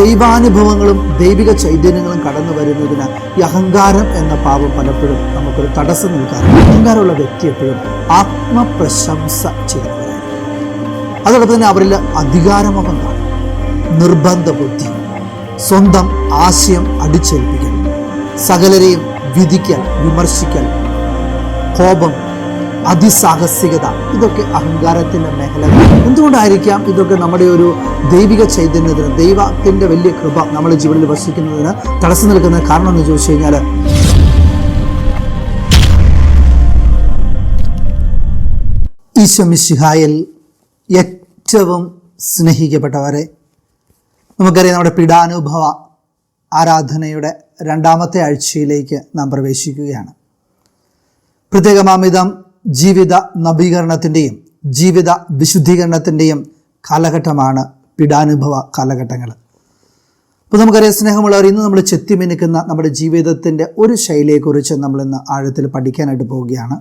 ദൈവാനുഭവങ്ങളും ദൈവിക ചൈതന്യങ്ങളും കടന്നു വരുന്നതിന് ഈ അഹങ്കാരം എന്ന പാപം പലപ്പോഴും നമുക്കൊരു തടസ്സം നിൽക്കാറുണ്ട്. അഹങ്കാരമുള്ള വ്യക്തി എപ്പോഴും ആത്മപ്രശംസ ചെയ്യുന്നവരായിരിക്കും അതോടൊപ്പം തന്നെ അവരിൽ അധികാരമൊക്കെ നിർബന്ധ ബുദ്ധി സ്വന്തം ആശയം അടിച്ചേൽപ്പിക്കൽ സകലരെയും വിധിക്കൽ വിമർശിക്കൽ കോപം അതിസാഹസികത. ഇതൊക്കെ അഹങ്കാരത്തിന്റെ മേഖല. എന്തുകൊണ്ടായിരിക്കാം ഇതൊക്കെ നമ്മുടെ ഒരു ദൈവിക ചൈതന്യത്തിന് ദൈവത്തിന്റെ വലിയ കൃപ നമ്മുടെ ജീവിതത്തിൽ വസിക്കുന്നതിന് തടസ്സം നിൽക്കുന്ന കാരണം എന്ന് ചോദിച്ചു കഴിഞ്ഞാൽ ഈശ്വമിഷിഹായൽ ഏറ്റവും സ്നേഹിക്കപ്പെട്ടവരെ. നമുക്കറിയാം നമ്മുടെ പീഡാനുഭവ ആരാധനയുടെ രണ്ടാമത്തെ ആഴ്ചയിലേക്ക് നാം പ്രവേശിക്കുകയാണ്. പ്രത്യേകമാമിതം ജീവിത നവീകരണത്തിന്റെയും ജീവിത വിശുദ്ധീകരണത്തിന്റെയും കാലഘട്ടമാണ് പീഡാനുഭവ കാലഘട്ടങ്ങൾ. അപ്പോൾ നമുക്കറിയാം സ്നേഹമുള്ളവർ ഇന്ന് നമ്മൾ ചെത്തിമിനുക്കുന്ന നമ്മുടെ ജീവിതത്തിന്റെ ഒരു ശൈലിയെക്കുറിച്ച് നമ്മളിന്ന് ആഴത്തിൽ പഠിക്കാനായിട്ട് പോവുകയാണ്.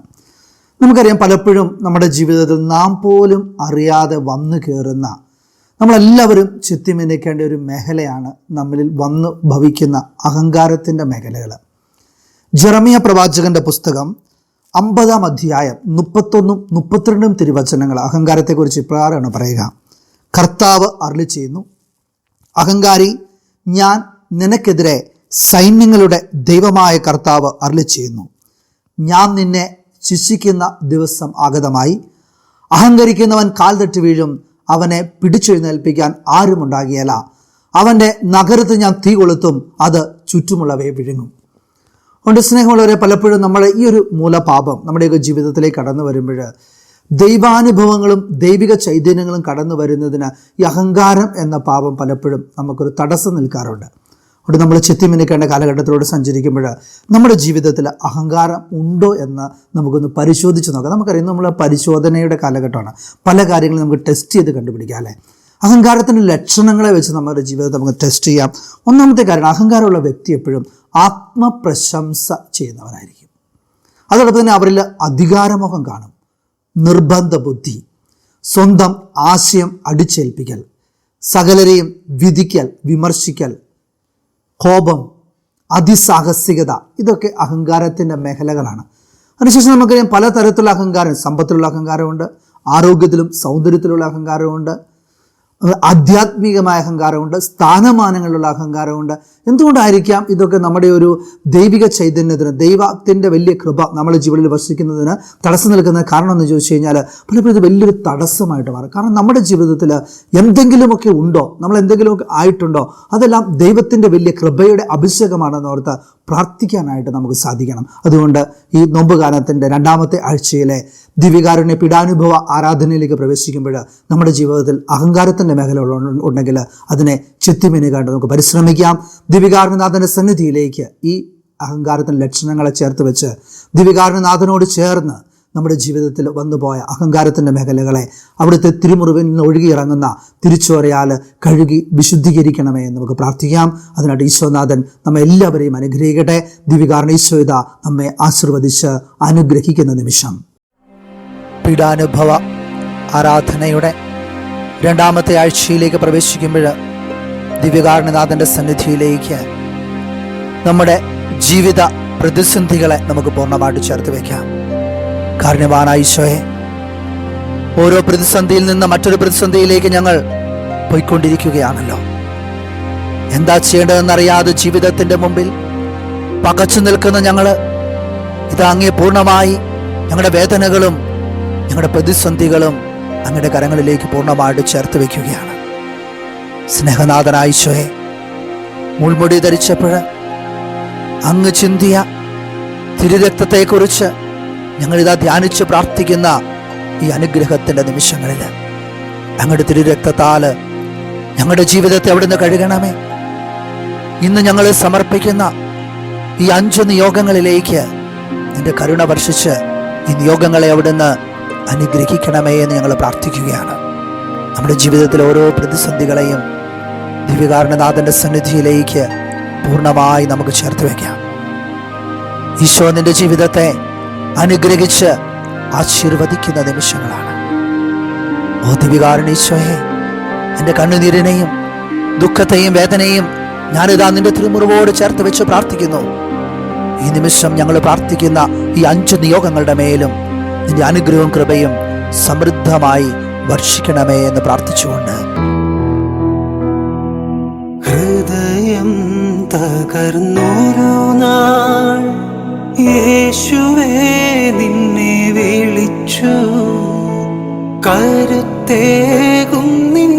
നമുക്കറിയാം പലപ്പോഴും നമ്മുടെ ജീവിതത്തിൽ നാം പോലും അറിയാതെ വന്നു കയറുന്ന നമ്മളെല്ലാവരും ചെത്തിമിനിക്കേണ്ട ഒരു മേഖലയാണ് നമ്മളിൽ വന്നു ഭവിക്കുന്ന അഹങ്കാരത്തിന്റെ മേഖലകൾ. ജെറമിയ പ്രവാചകന്റെ പുസ്തകം അമ്പതാം അധ്യായം മുപ്പത്തൊന്നും മുപ്പത്തിരണ്ടും തിരുവചനങ്ങൾ അഹങ്കാരത്തെക്കുറിച്ച് ഇപ്രകാരമാണ് പറയുക. കർത്താവ് അരളി ചെയ്യുന്നു അഹങ്കാരി ഞാൻ നിനക്കെതിരെ സൈന്യങ്ങളുടെ ദൈവമായ കർത്താവ് അരളി ചെയ്യുന്നു. ഞാൻ നിന്നെ ശിക്ഷിക്കുന്ന ദിവസം ആഗതമായി. അഹങ്കരിക്കുന്നവൻ കാൽ വീഴും അവനെ പിടിച്ചെഴുന്നേൽപ്പിക്കാൻ ആരുമുണ്ടാകിയല്ല. അവന്റെ നഗരത്ത് ഞാൻ തീ കൊളുത്തും അത് ചുറ്റുമുള്ളവയെ വിഴുങ്ങും. അതുകൊണ്ട് സ്നേഹമുള്ളവരെ പലപ്പോഴും നമ്മുടെ ഈ ഒരു മൂലപാപം നമ്മുടെയൊക്കെ ജീവിതത്തിലേക്ക് കടന്നു വരുമ്പോൾ ദൈവാനുഭവങ്ങളും ദൈവിക ചൈതന്യങ്ങളും കടന്നു വരുന്നതിന് ഈ അഹങ്കാരം എന്ന പാപം പലപ്പോഴും നമുക്കൊരു തടസ്സം നിൽക്കാറുണ്ട്. അതുകൊണ്ട് നമ്മൾ ചെത്തിമിനിക്കേണ്ട കാലഘട്ടത്തിലൂടെ സഞ്ചരിക്കുമ്പോൾ നമ്മുടെ ജീവിതത്തിൽ അഹങ്കാരം ഉണ്ടോ എന്ന് നമുക്കൊന്ന് പരിശോധിച്ച് നോക്കാം. നമുക്കറിയാം നമ്മൾ പരിശോധനയുടെ കാലഘട്ടമാണ്. പല കാര്യങ്ങളും നമുക്ക് ടെസ്റ്റ് ചെയ്ത് കണ്ടുപിടിക്കാം അല്ലേ? അഹങ്കാരത്തിന്റെ ലക്ഷണങ്ങളെ വെച്ച് നമ്മുടെ ജീവിതത്തെ നമുക്ക് ടെസ്റ്റ് ചെയ്യാം. ഒന്നാമത്തെ കാര്യം അഹങ്കാരമുള്ള വ്യക്തി എപ്പോഴും ആത്മപ്രശംസ ചെയ്യുന്നവനായിരിക്കും. അതോടൊപ്പം തന്നെ അവരിൽ അധികാരമോഹം കാണും. നിർബന്ധ ബുദ്ധി സ്വന്തം ആശയം അടിച്ചേൽപ്പിക്കൽ സകലരെയും വിധിക്കൽ വിമർശിക്കൽ കോപം അതിസാഹസികത ഇതൊക്കെ അഹങ്കാരത്തിന്റെ മേഖലകളാണ്. അതിനുശേഷം നമുക്കറിയാം പലതരത്തിലുള്ള അഹങ്കാരം സമ്പത്തിലുള്ള അഹങ്കാരമുണ്ട് ആരോഗ്യത്തിലും സൗന്ദര്യത്തിലുള്ള അഹങ്കാരമുണ്ട് ആധ്യാത്മികമായ അഹങ്കാരമുണ്ട് സ്ഥാനമാനങ്ങളിലുള്ള അഹങ്കാരമുണ്ട്. എന്തുകൊണ്ടായിരിക്കാം ഇതൊക്കെ നമ്മുടെ ഒരു ദൈവിക ചൈതന്യത്തിന് ദൈവത്തിന്റെ വലിയ കൃപ നമ്മുടെ ജീവിതത്തിൽ വസിക്കുന്നതിന് തടസ്സം നിൽക്കുന്ന കാരണം എന്ന് ചോദിച്ചു കഴിഞ്ഞാൽ പലപ്പോഴും ഇത് വലിയൊരു തടസ്സമായിട്ട് മാറും. കാരണം നമ്മുടെ ജീവിതത്തിൽ എന്തെങ്കിലുമൊക്കെ ഉണ്ടോ നമ്മൾ എന്തെങ്കിലുമൊക്കെ ആയിട്ടുണ്ടോ അതെല്ലാം ദൈവത്തിന്റെ വലിയ കൃപയുടെ അഭിഷേകമാണെന്ന് ഓർത്ത് പ്രാർത്ഥിക്കാനായിട്ട് നമുക്ക് സാധിക്കണം. അതുകൊണ്ട് ഈ നോമ്പുകാലത്തിന്റെ രണ്ടാമത്തെ ആഴ്ചയിലെ ദിവികാരുണ്യ പീഡാനുഭവ ആരാധനയിലേക്ക് പ്രവേശിക്കുമ്പോൾ നമ്മുടെ ജീവിതത്തിൽ അഹങ്കാരത്തിന്റെ മേഖല ഉള്ള- ഉണ്ടെങ്കിൽ അതിനെ ചെത്തിമിനുകാണ്ട് നമുക്ക് പരിശ്രമിക്കാം. ദിവികാരുണ്യനാഥന്റെ സന്നിധിയിലേക്ക് ഈ അഹങ്കാരത്തിന്റെ ലക്ഷണങ്ങളെ ചേർത്ത് വെച്ച് ദിവികാരുണ്യനാഥനോട് ചേർന്ന് നമ്മുടെ ജീവിതത്തിൽ വന്നുപോയ അഹങ്കാരത്തിന്റെ മേഖലകളെ അവിടുത്തെ തിരുമുറിവിൽ നിന്ന് ഒഴുകിയിറങ്ങുന്ന തിരിച്ചുവരയാൽ കഴുകി വിശുദ്ധീകരിക്കണമേ എന്ന് നമുക്ക് പ്രാർത്ഥിക്കാം. അതിനായിട്ട് ഈശോനാഥൻ നമ്മെ എല്ലാവരെയും അനുഗ്രഹിക്കട്ടെ. ദിവികാരണ ഈശോയിത നമ്മെ ആശീർവദിച്ച് അനുഗ്രഹിക്കുന്ന നിമിഷം. പീഡാനുഭവ ആരാധനയുടെ രണ്ടാമത്തെ ആഴ്ചയിലേക്ക് പ്രവേശിക്കുമ്പോൾ ദിവ്യകാരണനാഥന്റെ സന്നിധിയിലേക്ക് നമ്മുടെ ജീവിത പ്രതിസന്ധികളെ നമുക്ക് പൂർണമായിട്ട് ചേർത്ത് വയ്ക്കാം. കാരണവാനായ ഈശോയെ ഓരോ പ്രതിസന്ധിയിൽ നിന്ന് മറ്റൊരു പ്രതിസന്ധിയിലേക്ക് ഞങ്ങൾ പോയിക്കൊണ്ടിരിക്കുകയാണല്ലോ. എന്താ ചെയ്യേണ്ടതെന്നറിയാതെ ജീവിതത്തിന്റെ മുമ്പിൽ പകച്ചു നിൽക്കുന്ന ഞങ്ങൾ ഇത് അങ്ങേ പൂർണമായി ഞങ്ങളുടെ വേദനകളും ഞങ്ങളുടെ പ്രതിസന്ധികളും അങ്ങയുടെ കരങ്ങളിലേക്ക് പൂർണമായിട്ട് ചേർത്ത് വയ്ക്കുകയാണ്. സ്നേഹനാഥനായശോയെ മുൾമുടി ധരിച്ചപ്പോൾ അങ്ങ് ചിന്തിയ തിരുരക്തത്തെക്കുറിച്ച് ഞങ്ങളിതാ ധ്യാനിച്ച് പ്രാർത്ഥിക്കുന്ന ഈ അനുഗ്രഹത്തിന്റെ നിമിഷങ്ങളിൽ അങ്ങയുടെ തിരുരക്തത്താൽ ഞങ്ങളുടെ ജീവിതത്തെ അവിടുന്ന് കഴുകണമേ. ഇന്ന് ഞങ്ങൾ സമർപ്പിക്കുന്ന ഈ അഞ്ച് നിയോഗങ്ങളിലേക്ക് നിന്റെ കരുണ വർഷിച്ച് ഈ നിയോഗങ്ങളെ അവിടുന്ന് അനുഗ്രഹിക്കണമേ എന്ന് ഞങ്ങൾ പ്രാർത്ഥിക്കുകയാണ്. നമ്മുടെ ജീവിതത്തിലെ ഓരോ പ്രതിസന്ധികളെയും ദിവ്യകാരണനാഥന്റെ സന്നിധിയിലേക്ക് പൂർണമായി നമുക്ക് ചേർത്ത് വയ്ക്കാം ഈശോ നിന്റെ ജീവിതത്തെ അനുഗ്രഹിച്ച് ആശീർവദിക്കുന്ന നിമിഷങ്ങളാണ്. ഓ ദിവ്യകാരണ ഈശോയെ എന്റെ കണ്ണുനീരിനെയും ദുഃഖത്തെയും വേദനയും ഞാനിതാ നിന്റെ തിരുമുറിവോട് ചേർത്ത് വെച്ച് പ്രാർത്ഥിക്കുന്നു. ഈ നിമിഷം ഞങ്ങൾ പ്രാർത്ഥിക്കുന്ന ഈ അഞ്ച് നിയോഗങ്ങളുടെ മേലും നിന്റെ അനുഗ്രഹവും കൃപയും സമൃദ്ധമായി വർഷിക്കണമേ എന്ന് പ്രാർത്ഥിച്ചുകൊണ്ട്. ഹൃദയം തകർന്നോരോ യേശുവേ നിന്നെ വിളിച്ചു. കരുത്തേകും നിൻ